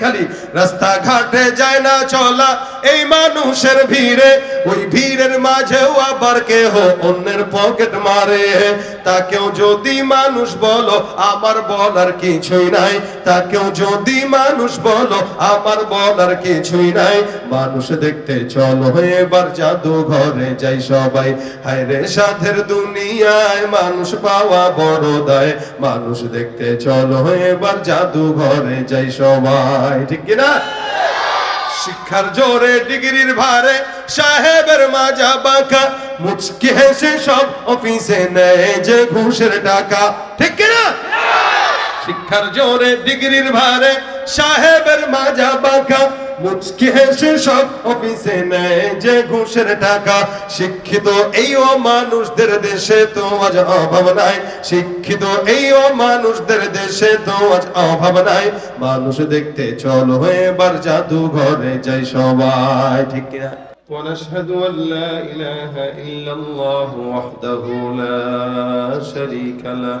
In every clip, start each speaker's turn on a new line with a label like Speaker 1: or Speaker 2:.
Speaker 1: fica ali. রাস্তাঘাটে যায় না চলা, এই মানুষের ভিড়ে, ওই ভিড়ের মাঝেও আবার কেহ অন্যের পকেট মারে। তাকেও যদি মানুষ বলো, আমার বলার কিছুই নাই। তাকেও যদি মানুষ বলো, আমার বলার কিছুই নাই। মানুষ দেখতে, চলো এবার জাদু ঘরে যাই সবাই। হায় রে সাধের দুনিয়ায় মানুষ পাওয়া বড় দায়। মানুষ দেখতে, চলো এবার জাদু ঘরে যাই সবাই। ঠিক কিনা শিক্ষার জোরে ডিগ্রির ভারে সাহেবের মাজা বাঁকা। মুচকি হেসে সব অফিসে নেয় যে ঘুষের টাকা। ঠিক কিনা শিক্ষার জোরে ডিগ্রির ভারে সাহেবের মাজা বাঁকা। মুচকি হেসে সব অফিসে নেয় যে ঘুষের টাকা। শিক্ষিত এই ও মানুষদের দেশে তো আজ অভাব নাই। শিক্ষিত এই ও মানুষদের দেশে তো আজ অভাব নাই। মানুষ দেখতে চলো এবার জাদু ঘরে যাই সবাই। ঠিক কিনা?
Speaker 2: ونشهد أن لا إله إلا الله وحده لا شريك له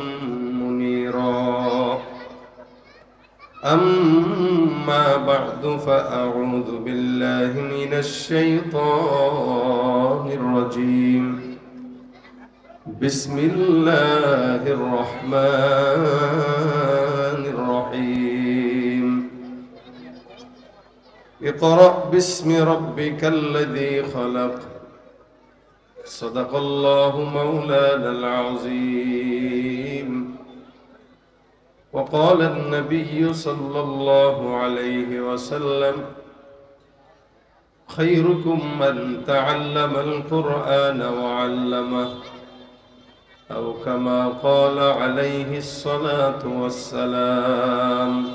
Speaker 2: أما بعد فأعوذ بالله من الشيطان الرجيم. بسم الله الرحمن الرحيم. اقرأ باسم ربك الذي خلق. صدق الله مولانا العظيم. وقال النبي صلى الله عليه وسلم خيركم من تعلم القرآن وعلمه أو كما قال عليه الصلاة والسلام.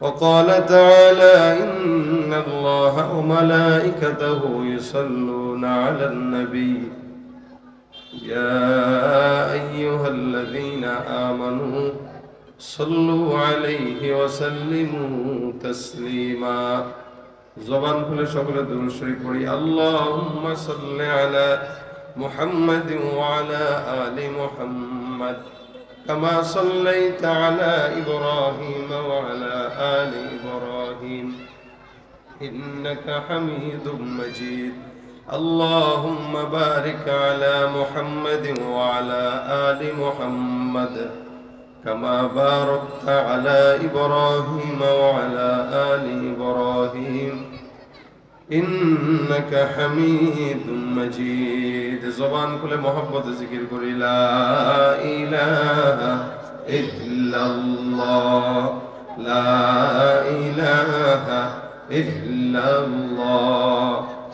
Speaker 2: وقال تعالى إن الله وملائكته يصلون على النبي. يا الذين آمنوا صلوا عليه وسلموا تسليما زبان كل شكر دول شريك اللهم صل على محمد وعلى آل محمد كما صليت على إبراهيم وعلى آل إبراهيم إنك حميد مجيد اللهم بارك على محمد وعلى آل محمد كما باركت على إبراهيم وعلى آل إبراهيم. إنك حميد مجيد. زبان كل محبة ذكر قل لا إله إلا الله. لا إله إلا الله.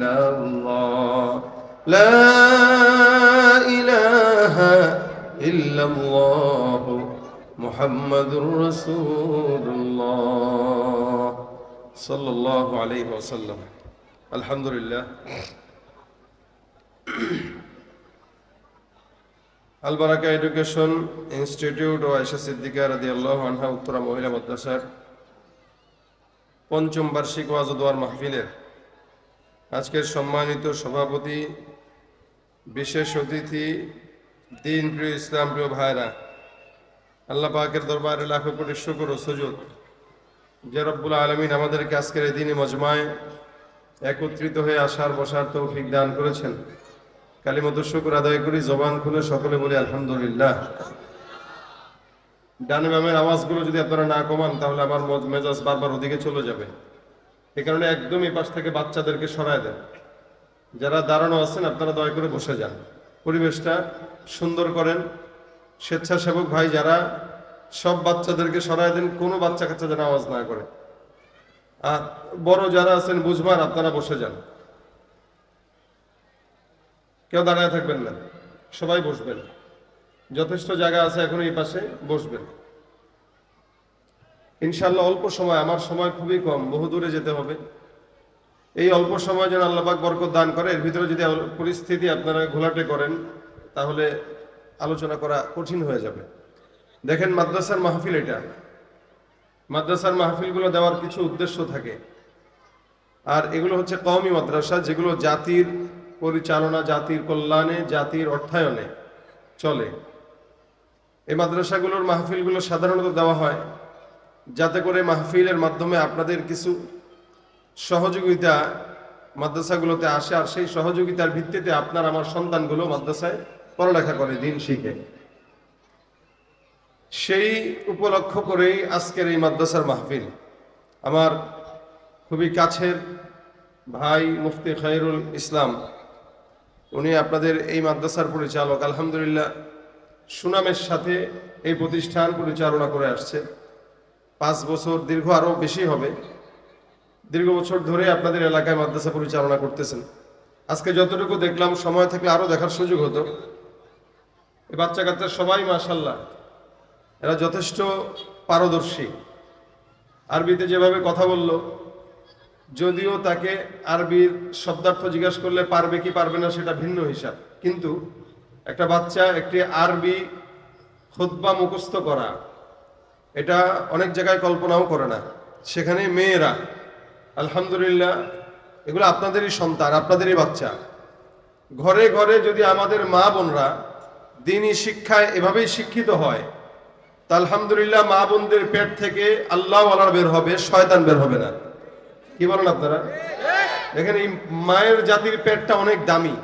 Speaker 2: الله لا إله إلا الله محمد رسول الله صلى الله عليه وسلم الحمد لله আলবারাকা এডুকেশন ইনস্টিটিউট ও আয়সা সিদ্দিকা রাদি আল্লাহ আনহা উত্তরা মহিলা মাদ্রাসার পঞ্চম বার্ষিক ওয়াজ ও দোয়ার মাহফিলের আজকের সম্মানিত সভাপতি, বিশেষ অতিথি, দিন প্রিয় ইসলাম প্রিয় ভাইরা,
Speaker 1: আল্লাহ পাকের দরবারে লাখো কোটি শুকর ও সুযোগ যে রব্বুল আলমিন আমাদেরকে আজকের এই দিনে মজমায় একত্রিত হয়ে আসার, বসার তৌফিক দান করেছেন। কালিমত শুকুর আদায় করি, জবান খুলে সকলে বলি আলহামদুলিল্লাহ। ডানে আওয়াজগুলো যদি আপনারা না কমান, তাহলে আমার মজ- মেজাজ বারবার ওদিকে চলে যাবে। এই কারণে একদম এই পাশ থেকে বাচ্চাদেরকে সরায় দেন। যারা দাঁড়ানো আছেন, আপনারা দয়া করে বসে যান। পরিবেশটা সুন্দর করেন। স্বেচ্ছাসেবক ভাই, যারা সব বাচ্চাদেরকে সরায় দেন, কোনো বাচ্চা কাচ্চা যেন আওয়াজ না করে। আর বড় যারা আছেন, বুঝবার আপনারা বসে যান। কেউ দাঁড়ায় থাকবেন না। সবাই বসবেন। যথেষ্ট জায়গা আছে, এখন এই পাশে বসবেন। ইনশাল্লাহ অল্প সময়, আমার সময় খুবই কম, বহু দূরে যেতে হবে। এই অল্প সময় যেন আল্লাহবাক বরকত দান করে, এর ভিতরে যদি পরিস্থিতি আপনারা ঘোলাটে করেন, তাহলে আলোচনা করা কঠিন হয়ে যাবে। দেখেন মাদ্রাসার মাহফিল এটা। মাদ্রাসার মাহফিলগুলো দেওয়ার কিছু উদ্দেশ্য থাকে। আর এগুলো হচ্ছে কওমি মাদ্রাসা, যেগুলো জাতির পরিচালনা, জাতির কল্যাণে, জাতির অর্থায়নে চলে। এই মাদ্রাসাগুলোর মাহফিলগুলো সাধারণত দেওয়া হয় যাতে করে মাহফিলের মাধ্যমে আপনাদের কিছু সহযোগিতা মাদ্রাসাগুলোতে আসে, আর সেই সহযোগিতার ভিত্তিতে আপনার আমার সন্তানগুলো মাদ্রাসায় পড়ালেখা করে দিন শিখে। সেই উপলক্ষ করেই আজকের এই মাদ্রাসার মাহফিল। আমার খুবই কাছের ভাই মুফতি খায়রুল ইসলাম, উনি আপনাদের এই মাদ্রাসার পরিচালক। আলহামদুলিল্লাহ, সুনামের সাথে এই প্রতিষ্ঠান পরিচালনা করে আসছে। পাঁচ বছর দীর্ঘ আরও বেশি হবে। দীর্ঘ বছর ধরে আপনাদের এলাকায় মাদ্রাসা পরিচালনা করতেছেন। আজকে যতটুকু দেখলাম, সময় থাকলে আরও দেখার সুযোগ হতো। এই বাচ্চা কাচ্চা সবাই মাশাল্লাহ এরা যথেষ্ট পারদর্শী। আরবিতে যেভাবে কথা বলল, যদিও তাকে আরবির শব্দার্থ জিজ্ঞাসা করলে পারবে কি পারবে না সেটা ভিন্ন হিসাব। কিন্তু একটা বাচ্চা একটি আরবি খুতবা মুখস্থ করা এটা অনেক জায়গায় কল্পনাও করে না। সেখানে মেয়েরা, আলহামদুলিল্লাহ, এগুলো আপনাদেরই সন্তান, আপনাদেরই বাচ্চা। ঘরে ঘরে যদি আমাদের মা বোনরা দিনই শিক্ষায় এভাবেই শিক্ষিত হয়, তা আলহামদুলিল্লাহ মা বোনদের পেট থেকে আল্লাহ আলার বের হবে, শয়তান বের হবে না। কি বলেন আপনারা? দেখেন এই মায়ের জাতির পেটটা অনেক দামি।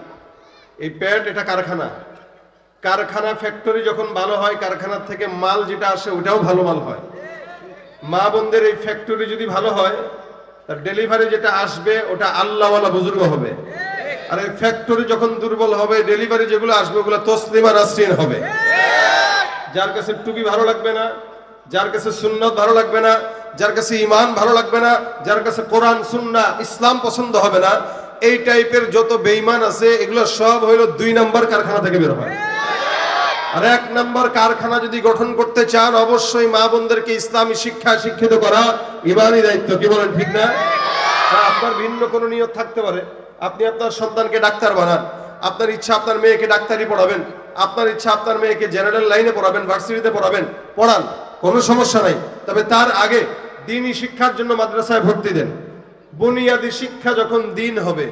Speaker 1: এই পেট এটা কারখানা। কারখানা ফ্যাক্টরি যখন ভালো হয়, কারখানার থেকে মাল যেটা আসে ওটাও ভালো মাল হয়। মা বোনদের এই ফ্যাক্টরি যদি ভালো হয়, তার ডেলিভারি যেটা আসবে, ওটা আল্লাহওয়ালা বুজুর্গ হবে। আর এই ফ্যাক্টরি যখন দুর্বল হবে ডেলিভারি যেগুলো আসবে, ওগুলো তসলিমা নাসরিন হবে। যার কাছে টুপি ভালো লাগবে না, যার কাছে সুন্নত ভালো লাগবে না, যার কাছে ইমান ভালো লাগবে না, যার কাছে কোরআন সুন্না ইসলাম পছন্দ হবে না এই টাইপের যত বেইমান আছে, এগুলো সব হইল দুই নাম্বার কারখানা থেকে বের হয়। আর এক নম্বর কারখানা যদি গঠন করতে চান, অবশ্যই মা বোনদেরকে ইসলামী শিক্ষা শিক্ষিত করা ইমানই দায়িত্ব, কি বলেন ঠিক না? আপনার ভিন্ন কোনো নিয়ত থাকতে পারে। আপনি আপনার সন্তানকে ডাক্তার বানান, আপনার ইচ্ছা আপনার মেয়েকে ডাক্তারি পড়াবেন, আপনার ইচ্ছা আপনার মেয়েকে জেনারেল লাইনে পড়াবেন, ভার্সিটিতে পড়াবেন, পড়ান, কোনো সমস্যা নাই। তবে তার আগে দিনই শিক্ষার জন্য মাদ্রাসায় ভর্তি দেন। বুনিয়াদি শিক্ষা যখন দিন হবে,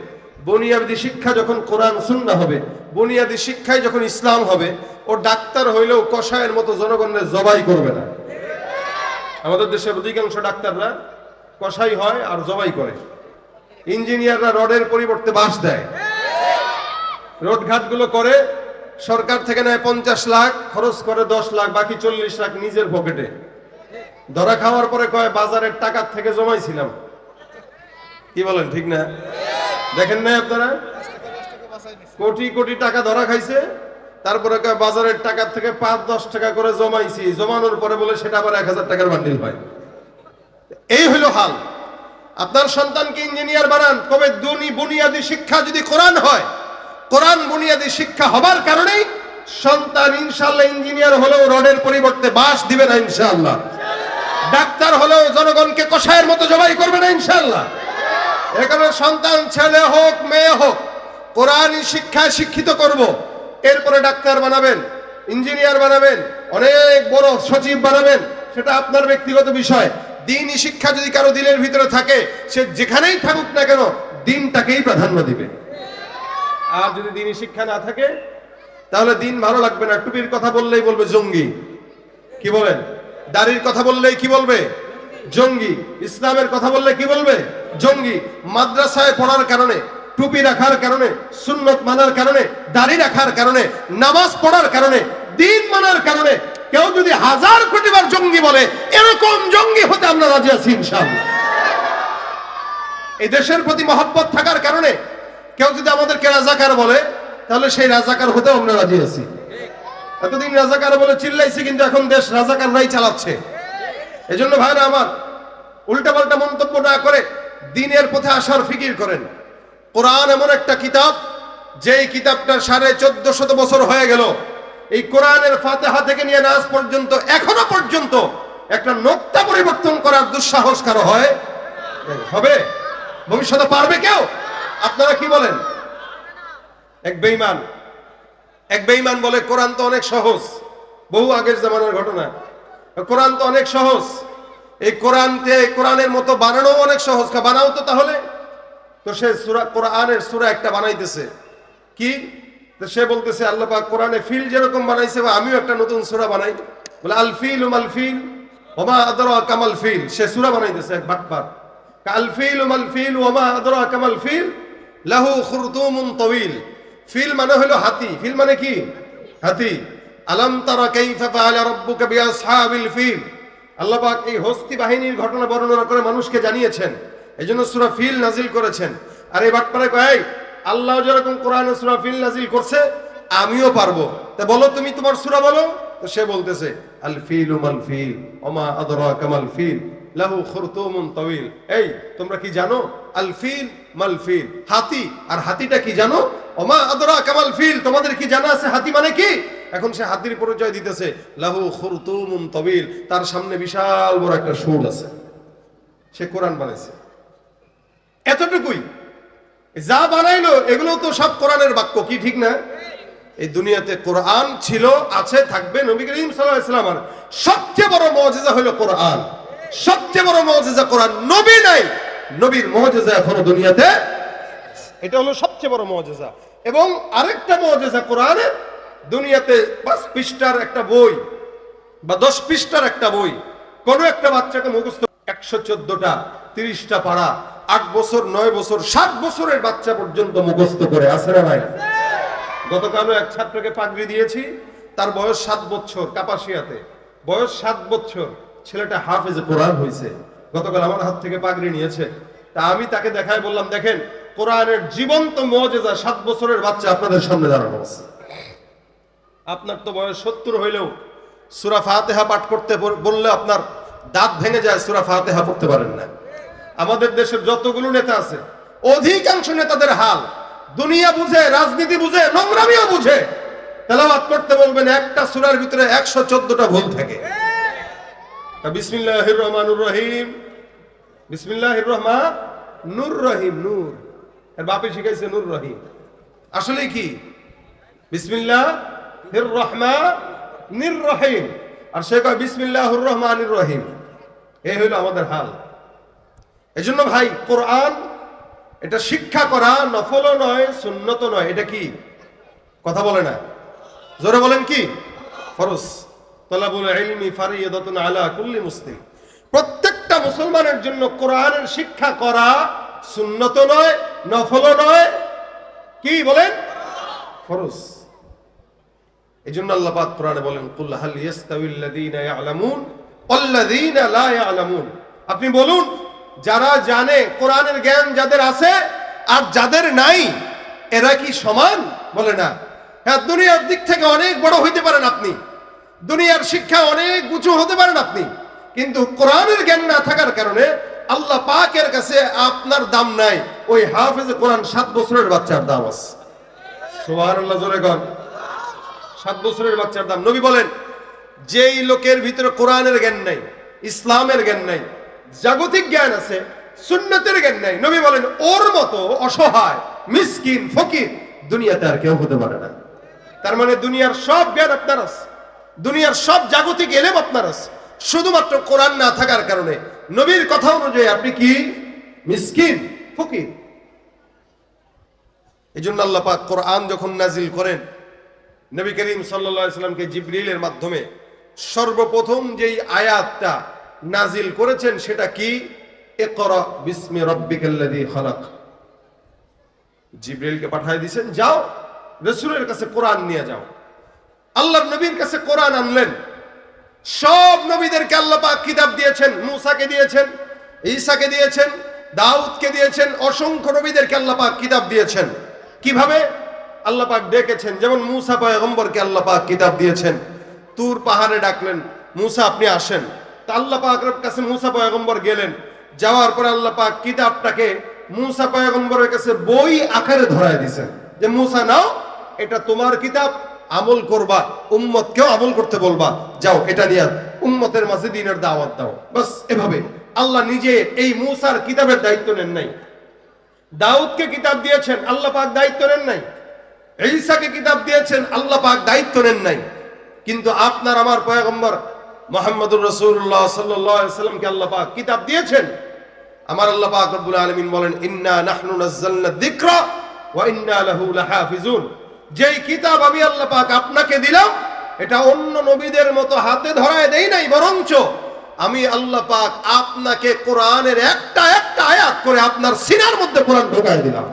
Speaker 1: বুনিয়াদি শিক্ষা যখন কোরআন, সুন্না হবে, বুনিয়াদি শিক্ষায় যখন ইসলাম হবে, ও ডাক্তার হইলেও কষায়ের মতো জনগণের জবাই করবে না। আমাদের দেশের অধিকাংশ ডাক্তাররা কষাই হয় আর জবাই করে। ইঞ্জিনিয়াররা রডের পরিবর্তে বাস দেয়। রোড ঘাটগুলো করে, সরকার থেকে নেয় পঞ্চাশ লাখ, খরচ করে দশ লাখ, বাকি চল্লিশ লাখ নিজের পকেটে। ধরা খাওয়ার পরে কয়, বাজারের টাকার থেকে জমাইছিলাম। কি বলেন, ঠিক না? দেখেন নাই আপনারা? কোটি কোটি টাকা ধরা খাইছে, তারপরে বাজারের টাকার থেকে পাঁচ, দশ টাকা করে জমাইছি, জমানোর পরে বলে সেটা আবার এক হাজার টাকার বান্ডিল হয় এই হইল হাল। আপনার সন্তানকে ইঞ্জিনিয়ার বানান, তবে দুনি বুনিয়াদি শিক্ষা যদি কোরআন হয়, কোরআন বুনিয়াদি শিক্ষা হবার কারণেই সন্তান ইনশাল্লাহ ইঞ্জিনিয়ার হলেও রডের পরিবর্তে বাস দিবে না ইনশাল্লাহ ডাক্তার হলেও জনগণকে কষায়ের মতো জবাই করবে না ইনশাল্লাহ এখানে সন্তান, ছেলে হোক, মেয়ে হোক কোরআন শিক্ষায় শিক্ষিত করব। এরপরে ডাক্তার বানাবেন, ইঞ্জিনিয়ার বানাবেন, অনেক বড় সচিব বানাবেন, সেটা আপনার ব্যক্তিগত বিষয়। দিনই শিক্ষা যদি কারও দিনের ভিতরে থাকে, সে যেখানেই থাকুক না কেন, দিনটাকেই প্রাধান্য দিবে। আর যদি দিনই শিক্ষা না থাকে, তাহলে দিন ভালো লাগবে না। টুপির কথা বললেই বলবে জঙ্গি। কি বলেন? দাড়ির কথা বললেই কি বলবে? জঙ্গি। ইসলামের কথা বললে কি বলবে? জঙ্গি। মাদ্রাসায় পড়ার কারণে, টুপি রাখার কারণে, সুন্নত মানার কারণে, দাড়ি রাখার কারণে, নামাজ পড়ার কারণে, দিন মানার কারণে কেউ যদি হাজার কোটি বার জঙ্গি বলে, এরকম জঙ্গি হতে আমরা রাজি আছি ইনশাআল্লাহ। এই দেশের প্রতি মহব্বত থাকার কারণে কেউ যদি আমাদেরকে রাজাকার বলে, তাহলে সেই রাজাকার হতে আমরা রাজি আছি। এতদিন রাজাকার বলে চিল্লাইছি, কিন্তু এখন দেশ রাজাকাররাই চালাচ্ছে। এজন্য ভাইরা আমার উল্টাপাল্টা মন্তব্য না করে দিনের পথে আসার ফিকির করেন। কোরআন এমন একটা কিতাব, যেই কিতাবটার সাড়ে চোদ্দ শত বছর হয়ে গেল। এই কোরআনের ফাতেহা থেকে নিয়ে নাজ পর্যন্ত, এখনও পর্যন্ত একটা নোক্তা পরিবর্তন করার দুঃসাহস কারও হয়? হবে? ভবিষ্যতে পারবে কেউ? আপনারা কি বলেন? এক বেইমান এক বেইমান বলে কোরআন তো অনেক সহজ, বহু আগের জামানার ঘটনা। কোরআন তো অনেক সহজ। এই কোরআনকে কোরআনের মতো বানানো অনেক সহজ। বানাও তো তাহলে। তো সে সূরা, কোরআনের সূরা একটা বানাইতেছে। কি? তো সে বলতেছে, আল্লাহ কোরআনে ফিল যেরকম বানাইছে, বা আমিও একটা নতুন সূরা বানাই। বলে, আল ফিল উমাল ফিল, ওমা আদর কামাল ফিল। সে সূরা বানাইতেছে এক বাটপার কাল ফিল উমাল ফিল, ওমা আদর কামাল ফিল, লাহু খুরতুমুন তবিল ফিল মানে হলো হাতি। ফিল মানে কি? হাতি। আল্লাহ এই বাহিনীর ঘটনা বর্ণনা করে মানুষকে জানিয়েছেন। এজন্য সূরা ফিল নাজিল করেছেন। আর এই বাটপারে কয় আল্লাহ যেরকম কোরআনে সূরা ফিল নাজিল করছে, আমিও পারব। তা বলো তুমি তোমার সুরা বলো? তো সে বলতেছে, আল ফিল, ওমা আদরাকা মাল ফিল। লাহু খুরতুমুন তাওয়িল। এই, তোমরা কি জানো? আল ফিল হাতি, আর হাতিটা কি জানো? ওমা আদরা কামাল ফিল। তোমাদের কি জানা আছে হাতি মানে কি? এখন সে হাতির পরিচয় দিতেছে। লাহু খুরতুমুন তাওয়িল। তার সামনে বিশাল বড় একটা সুর আছে। সে কোরআন বানাইছে। এতটুকুই। যা বানাইলো, এগুলো তো সব কোরআনের বাক্য, কি ঠিক না? এই দুনিয়াতে কোরআন ছিল, আছে, থাকবে নবী করিম সাল্লাল্লাহু আলাইহি ওয়াসাল্লাম সবচেয়ে বড় মুজিজা হলো কোরআন। সবচেয়ে বড় মুজিজা কোরআন নবী নাই, নবীর মুজিজা এখনও দুনিয়াতে এটা হলো সবচেয়ে বড় মুজিজা। এবং আরেকটা মুজিজা কোরআনের, দুনিয়াতে পাঁচ পৃষ্ঠার একটা বই বা দশ পৃষ্ঠার একটা বই, কোন একটা বাচ্চাকে মুখস্থ একশো চোদ্দটা, তিরিশটা পাড়া, আট বছর, নয় বছর, সাত বছরের বাচ্চা পর্যন্ত মুখস্থ করে, আছে না ভাই গতকালও এক ছাত্রকে পাগড়ি দিয়েছি, তার বয়স সাত বছর, কাপাসিয়াতে। বয়স সাত বছর। ছেলেটা হাফেজে কোরআন হয়েছে গতকাল আমার হাত থেকে পাগড়ি নিয়েছে। তা আমি তাকে দেখায় বললাম, দেখেন, কোরআনের জীবন্ত মজেজা সাত বছরের বাচ্চা আপনাদের সামনে দাঁড়ানো আছে। আপনার তো বয়স সত্তর হইলেও সুরা ফাতেহা পাঠ করতে বললে আপনার দাঁত ভেঙে যায়, সুরা ফাতেহা পড়তে পারেন না। আমাদের দেশের যতগুলো নেতা আছে, অধিকাংশ নেতাদের হাল দুনিয়া বুঝে, রাজনীতি বুঝে, নোংরামিও বুঝে। তেলাওয়াত করতে বলবেন, একটা সুরার ভিতরে একশো চোদ্দটা ভুল থাকে। বিসমিল্লাহির রহমানুর রহিম বিসমিল্লাহির রহমান নূর। রহিম নূর এর বাপে শিখাইছে নূর রহিম আসলে কি? বিসমিল্লাহ হির রহমান নির রহিম আর সে কয় বিসমিল্লাহুর রহমানির রহিম এই হইল আমাদের হাল। এজন্য ভাই, কোরআন এটা শিক্ষা করা নফলও নয় সুন্নত নয়। এটা কি? কথা বলে না। জোরে বলেন কি? ফরজ। প্রত্যেকটা মুসলমানের জন্য কোরআনের শিক্ষা করা সুন্নত নয়, নফলও নয়। কি বলেন? ফরজ। এই জন্য আল্লাহ কোরআনে বলেন আপনি বলুন, যারা জানে কোরআনের জ্ঞান যাদের আছে আর যাদের নাই, এরা কি সমান? বলে না। হ্যাঁ দুনিয়ার দিক থেকে অনেক বড় দুনিয়ার শিক্ষা অনেক উঁচু হতে পারেন আপনি, কিন্তু কোরআনের জ্ঞান না থাকার কারণে আল্লাহ পাকের কাছে আপনার দাম নাই। ওই হাফেজে কোরআন সাত বছরের বাচ্চার দাম আছে। সাত বছরের বাচ্চার দাম। নবী বলেন, যেই লোকের ভিতরে কোরআনের জ্ঞান নাই, ইসলামের জ্ঞান নাই, জাগতিক জ্ঞান আছে, সুন্নতের জ্ঞান নাই, নবী বলেন, ওর মতো অসহায়, মিসকিন, ফকির দুনিয়াতে আর কেউ হতে পারে না। তার মানে দুনিয়ার সব জ্ঞান আপনার আছে। দুনিয়ার সব জাগতিক এলেম আপনার আছে। শুধুমাত্র কোরআন না থাকার কারণে। নবীর কথা অনুযায়ী আপনি কি? মিসকিন, ফকির। এই জন্য আল্লাহ পাক কোরআন যখন নাজিল করেন, নবী করিম সাল্লামকে জিব্রিলের মাধ্যমে সর্বপ্রথম যেই আয়াতটা নাজিল করেছেন সেটা কি? ইকরা বিসমি পাঠিয়ে দিয়েছেন, যাও, রসুলের কাছে কোরআন নিয়ে যাও। আল্লাহর নবীর কাছে কোরআন আনলেন। সব নবীদেরকে আল্লাহ পাক কিতাব দিয়েছেন, মুসাকে দিয়েছেন, ঈসাকে দিয়েছেন, দাউদকে দিয়েছেন, অসংখ্য নবীদেরকে আল্লাহ পাক কিতাব দিয়েছেন। কীভাবে? আল্লাহ পাক ডেকেছেন, যেমন মুসা পয়গম্বরকে আল্লাহ পাক কিতাব দিয়েছেন। তুর পাহাড়ে ডাকলেন, মুসা আপনি আসেন। তা আল্লাহ পাকের কাছে মুসা পয়গম্বর গেলেন। যাওয়ার পরে আল্লাহ পাক কিতাবটাকে মুসা পয়গম্বরের কাছে বই আকারে ধরায় দিয়েছেন যে মুসা, নাও, এটা তোমার কিতাব আমল করবা, উম্মতকেও আমল করতে বলবা, যাও, এটা নিয়ে উম্মতের মাঝে দিনের দাওয়াত দাও। বাস, এভাবে। আল্লাহ নিজে এই মুসার কিতাবের দায়িত্ব নেন নাই। দাউদকে কিতাব দিয়েছেন, আল্লাহ পাক দায়িত্ব নেন নাই। ঈসাকে কিতাব দিয়েছেন, আল্লাহ পাক দায়িত্ব নেন নাই। কিন্তু আপনার আমার পয়গম্বর মোহাম্মদুর রসুল্লাহ সাল্লামকে আল্লাহ পাক কিতাব দিয়েছেন? আমার আল্লাহ পাক রব্বুল আলামিন বলেন, ইন্না নাহনু নাযালনা যিকরা ওয়া ইন্না লাহু লাহাফিজুন। যেই কিতাব আমি আল্লাহ পাক আপনাকে দিলাম, এটা অন্য নবীদের মতো হাতে ধরায় দেই নাই, বরঞ্চ আমি আল্লাহ পাক আপনাকে কোরআনের একটা একটা আয়াত করে আপনার সিনার মধ্যে কোরআন ঢোকায় দিলাম।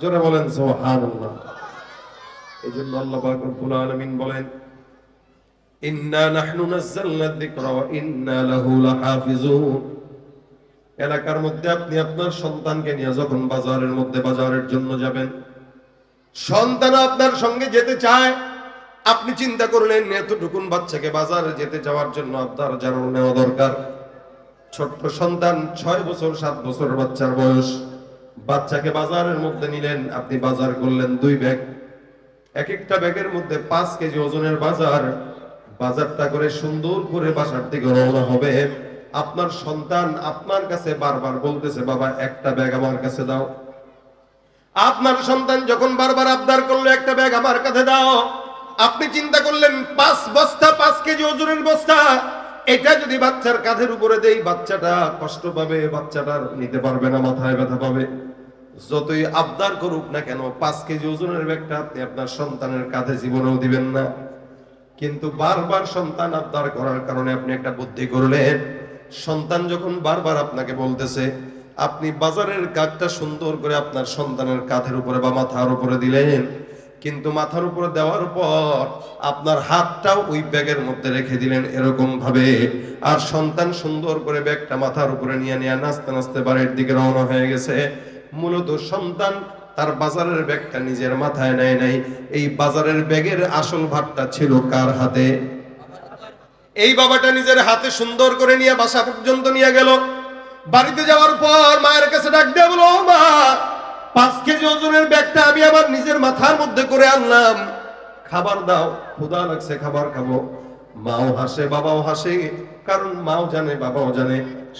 Speaker 1: জোরে বলেন, সুবহানাল্লাহ। এই জন্য আল্লাহ পাক রব্বুল আলামিন বলেন, ইন্না নাহনু নাযালনা যিকরা ওয়া ইন্না লাহু লাহাফিজুন। এলাকার মধ্যে আপনি আপনার সন্তানকে নিয়ে যখন বাজারের মধ্যে বাজারের জন্য যাবেন সন্তান আপনার সঙ্গে যেতে চায়। আপনি চিন্তা করলেন, এতটুকুন বাচ্চাকে বাজারে যেতে যাওয়ার জন্য আপনার জানানো নেওয়া দরকার। ছোট্ট সন্তান, ছয় বছর, সাত বছর বাচ্চার বয়স। বাচ্চাকে বাজারের মধ্যে নিলেন, আপনি বাজার করলেন দুই ব্যাগ। এক একটা ব্যাগের মধ্যে পাঁচ কেজি ওজনের বাজার। বাজারটা করে সুন্দর করে বাসার দিকে রওনা হবে। আপনার সন্তান আপনার কাছে বারবার বলতেছে, বাবা, একটা ব্যাগ আমার কাছে দাও। আপনার সন্তান যখন বারবার আবদার করল, একটা ব্যাগ আমার কাছে দাও। আপনি চিন্তা করলেন, পাঁচ বস্তা, পাঁচ কেজি ওজনের বস্তা। এটা যদি বাচ্চার কাঁধের উপরে দেই, বাচ্চাটা কষ্ট পাবে বাচ্চাটার নিতে পারবে না, মাথায় ব্যথা পাবে। যতই আবদার করুক না কেন, পাঁচ কেজি ওজনের ব্যাগটা আপনি আপনার সন্তানের কাঁধে জীবনেও দিবেন না। কিন্তু বারবার সন্তান আবদার করার কারণে আপনি একটা বুদ্ধি করলেন, সন্তান যখন বারবার আপনাকে বলতেছে আপনি বাজারের কাজটা সুন্দর করে আপনার সন্তানের কাঁধের উপরে বা মাথার উপরে দিলেন, কিন্তু মাথার উপরে দেওয়ার পর আপনার হাতটাও ওই ব্যাগের মধ্যে রেখে দিলেন এরকম ভাবে আর সন্তান সুন্দর করে ব্যাগটা মাথার উপরে নিয়ে নিয়ে নাচতে নাচতে বাড়ির দিকে রওনা হয়ে গেছে। মূলত সন্তান তার বাজারের ব্যাগটা নিজের মাথায় নেয় নাই। এই বাজারের ব্যাগের আসল ভাতটা ছিল কার হাতে? এই বাবাটা নিজের হাতে সুন্দর করে নিয়ে বাসা পর্যন্ত নিয়ে গেল। বাড়িতে যাওয়ার পর মায়ের কাছে ডাক দিয়ে বলো মা, পাঁচ কেজি ওজনের ব্যাগটা আমি আমার নিজের মাথার মধ্যে করে আনলাম। খাবার দাও, ক্ষুধা লাগছে, খাবার খাব। মাও হাসে, বাবাও হাসে, কারণ মাও জানে, বাবাও জানে,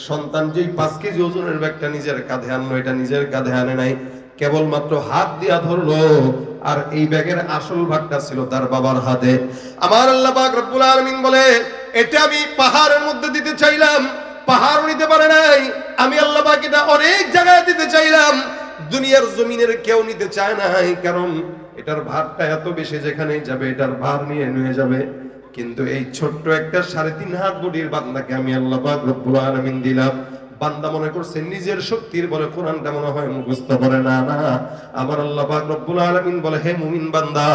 Speaker 1: সন্তান যেই পাঁচ কেজি ওজনের ব্যাগটা নিজের কাঁধে আনলো, এটা নিজের কাঁধে আনে নাই, কেবলমাত্র হাত দিয়া ধরলো, আর এই ব্যাগের আসল ভাগটা ছিল তার বাবার হাতে। আমার আল্লাহ বলে, এটা আমি পাহাড়ের মধ্যে দিতে চাইলাম পাহাড় নিতে পারে নাই। আমি আল্লাহ বাকিটা অনেক জায়গায় দিতে চাইলাম। দুনিয়ার জমিনের কেউ নিতে চায় না কারণ এটার ভারটা এত বেশি যেখানে যাবে, এটার ভার নিয়ে নিয়ে যাবে। কিন্তু এই ছোট্ট একটা সাড়ে তিন হাত বুড়ির বান্দাকে আমি আল্লাহ রব্বুল দিলাম। বান্দা মনে করছে, নিজের শক্তির বলে কোরআনটা মনে হয় মুখস্থ করে না না। আমার আল্লাহ পাক রব্বুল আলামিন বলে, হে মুমিন বান্দা,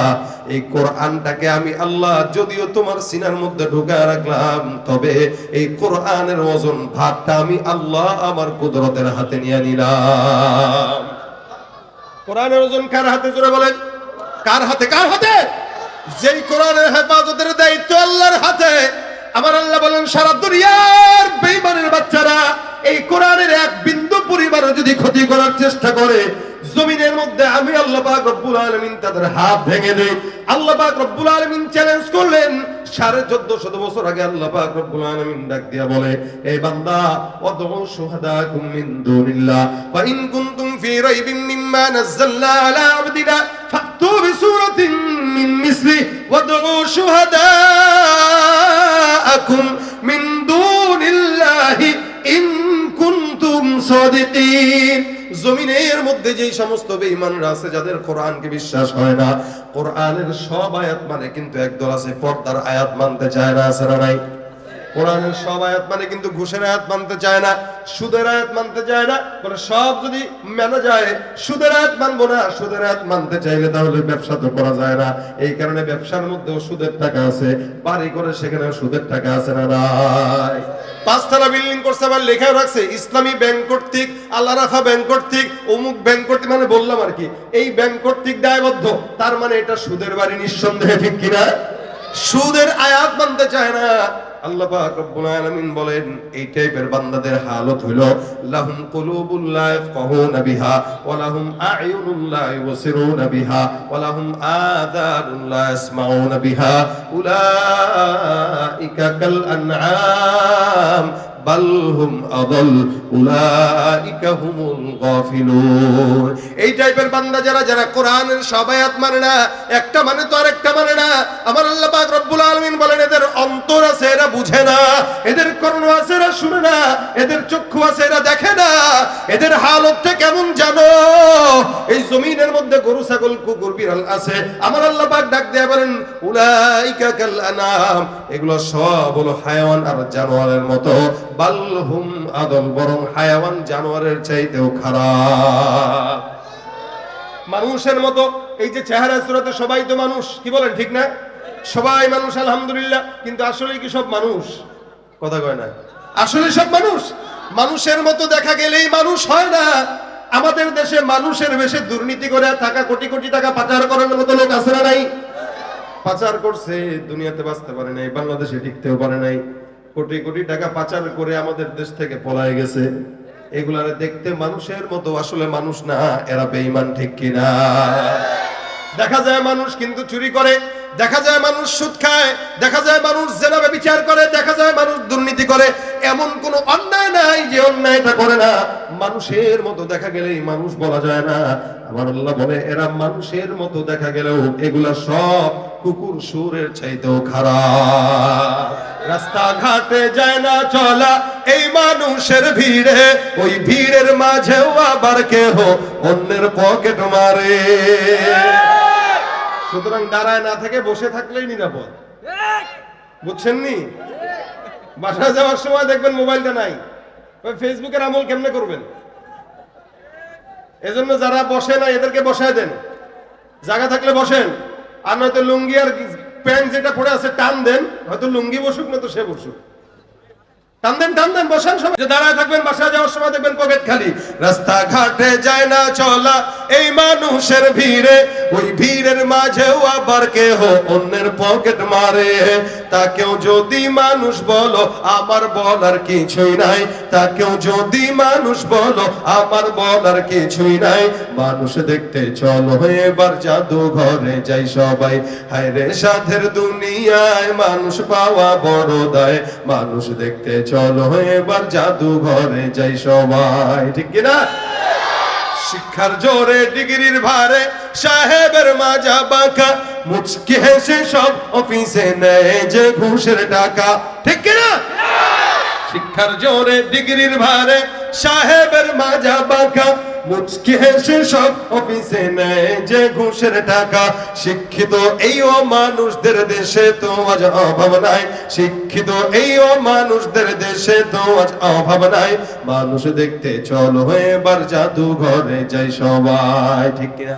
Speaker 1: এই কোরআনটাকে আমি আল্লাহ, যদিও তোমার সিনার মধ্যে ঢুকা রাখলাম, তবে এই কোরআনের ওজন, ভাতটা আমি আল্লাহ আমার কুদরতের হাতে নিয়ে নিলাম। কোরআনের ওজন কার হাতে, জোরে বলেন? কার হাতে কার হাতে? যেই কোরআনের হেফাজতের দায়িত্ব আল্লাহর হাতে। আমার আল্লাহ বলেন, সারা দুনিয়ার বেঈমানের বাচ্চারা এই কোরআনের এক বিন্দু পরিমাণও যদি ক্ষতি করার চেষ্টা করে, জমিনের মধ্যে আমি আল্লাহ পাক রব্বুল আলামিন তাদের হাত ভেঙে দেই। আল্লাহ পাক রব্বুল আলামিন চ্যালেঞ্জ করলেন, সাড়ে চোদ্দ শত বছর আগে আল্লাহ পাক রব্বুল আলামিন ডাক দিয়া বলে এই বান্দা ওয়াদউ শুহাদাকুম মিন ইন ফি রাইবিন মিম্মা আলা আবদিনা ফাতু মিন মিসলি ওয়াদউ মিন দুনিল্লাহি জমিনের মধ্যে যেই সমস্ত বেঈমানরা আছে, যাদের কোরআনকে বিশ্বাস হয় না, কোরআনের সব আয়াত মানে কিন্তু একদল আছে পর্দার আয়াত মানতে চায় না, আছে না নাই? কোরআনের সব আয়াত মানে কিন্তু ঘুষের আয়াত মানতে চায় না, সুদের আয়াত মানতে চায় না। বলে সব যদি মানা যায়, সুদের আয়াত মানবো না, সুদের আয়াত মানতে চাইলে তাহলে ব্যবসা তো করা যায় না। এই কারণে ব্যবসার মধ্যেও সুদের টাকা আছে, বাড়ি করে সেখানে সুদের টাকা আছে না নাই? পাঁচতলা বিল্ডিং করছে, আবার লেখাও রাখছে, ইসলামী ব্যাংক কর্তৃক, আল্লাহ রাখা ব্যাংক কর্তৃক, অমুক ব্যাংক কর্তৃক মানে বললাম আর কি, এই ব্যাংক কর্তৃক দায়বদ্ধ, তার মানে এটা সুদের বাড়ি নিঃসন্দেহে, ঠিক কিনা সুদের আয়াত মানতে চায় না। আল্লাহ বলেন, এই টাইপের গাফিলুন। এই টাইপের বান্দা যারা যারা কোরআনের সব আয়াত মানে না, একটা মানে তো আরেকটা মানে না। আমার আল্লাহ বলেন, এদের অন্তর আছে, এরা বুঝে না। এদের কর্ণ আছে, এরা শুনে না। এদের চক্ষু আছে, এরা দেখে না। এদের হালতটা কেমন জানো? এই জমিনের মধ্যে গরু, ছাগল, কুকুর, বিড়াল আছে। আমার আল্লাহ পাক ডাক দেয়া বলেন, উলাইকা কাল আনাম। এগুলো সব হলো হায়াওয়ান আর জানোয়ারের মতো। বালহুম আদল বরং হায়াওয়ান জানোয়ারের চাইতেও খারাপ। মানুষের মতো, এই যে চেহারা সুরতে সবাই তো মানুষ। কি বলেন, ঠিক না? সবাই মানুষ, আলহামদুলিল্লাহ। কিন্তু আসলে কি সব মানুষ? কথা কয় না। আসলে সব মানুষ? মানুষের মতো দেখা গেলেই মানুষ হয় না। আমাদের দেশে মানুষের বেশে দুর্নীতি করে টাকা কোটি কোটি টাকা পাচার করার মতো লোক আছে না নাই? পাচার করছে, দুনিয়াতে বাঁচতে পারে নাই, বাংলাদেশে টিকতেও পারে নাই। কোটি কোটি টাকা পাচার করে আমাদের দেশ থেকে পলায় গেছে। এগুলারে দেখতে মানুষের মতো আসলে মানুষ না, এরা বেঈমান ঠিক কিনা? দেখা যায় মানুষ কিন্তু চুরি করে। দেখা যায় মানুষ সুদ খায়, দেখা যায় মানুষ জেনাবে বিচার করে, দেখা যায় মানুষ দুর্নীতি করে। এমন কোন অন্যায় নাই যে অন্যায়টা করে না। মানুষের মতো দেখা গেলেই মানুষ বলা যায় না। আমার আল্লাহ বলে, এরা মানুষের মতো দেখা গেলেও এগুলা সব কুকুর সুরের চাইতেও খারাপ। রাস্তাঘাটে যায় না চলা, এই মানুষের ভিড়ে, ওই ভিড়ের মাঝেও আবার কেহ অন্যের পকেট মারে। সুতরাং দাঁড়ায় না থেকে বসে থাকলেই নিরাপদ। বুঝছেন নি বাসা যাওয়ার সময় দেখবেন মোবাইলটা নাই। ওই ফেসবুকের আমল কেমনে করবেন? এজন্য যারা বসে না এদেরকে বসায় দেন। জায়গা থাকলে বসেন। আর নয়তো লুঙ্গি আর প্যান্ট যেটা পড়ে আছে টান দেন। হয়তো লুঙ্গি বসুক না তো সে বসুক। পকেট খালি। রাস্তা ঘাটে যায় না এই মানুষের ওই ভিড়ের মাঝেও অন্যের পকেট মারে। যদি মানুষ আমার বলার কিছুই নাই। তাকেও যদি মানুষ বলো, আমার বলার কিছুই নাই। মানুষ দেখতে চলো, এবার জাদু ঘরে যাই সবাই। হায় রে সাধের দুনিয়ায় মানুষ পাওয়া বড় দায়। মানুষ দেখতে চলো এবার জাদু ঘরে যাই সবাই। ঠিক কিনা? শিক্ষার জোরে ডিগ্রির ভারে সাহেবের মাজা বাঁকা। মুচকি হেসে সব অফিসে নেয় যে ঘুষের টাকা। ঠিক কিনা? শিক্ষার জোরে ডিগ্রির ভারে সাহেবের মাজা বাঁকা। মুচকি হেসে সব অফিসে নেয় যে ঘুষের টাকা। শিক্ষিত এই ও মানুষদের দেশে তো আজ অভাব নাই। শিক্ষিত এই ও মানুষদের দেশে তো আজ অভাব নাই। মানুষ দেখতে চলো এবার জাদু ঘরে যাই সবাই। ঠিক কিনা?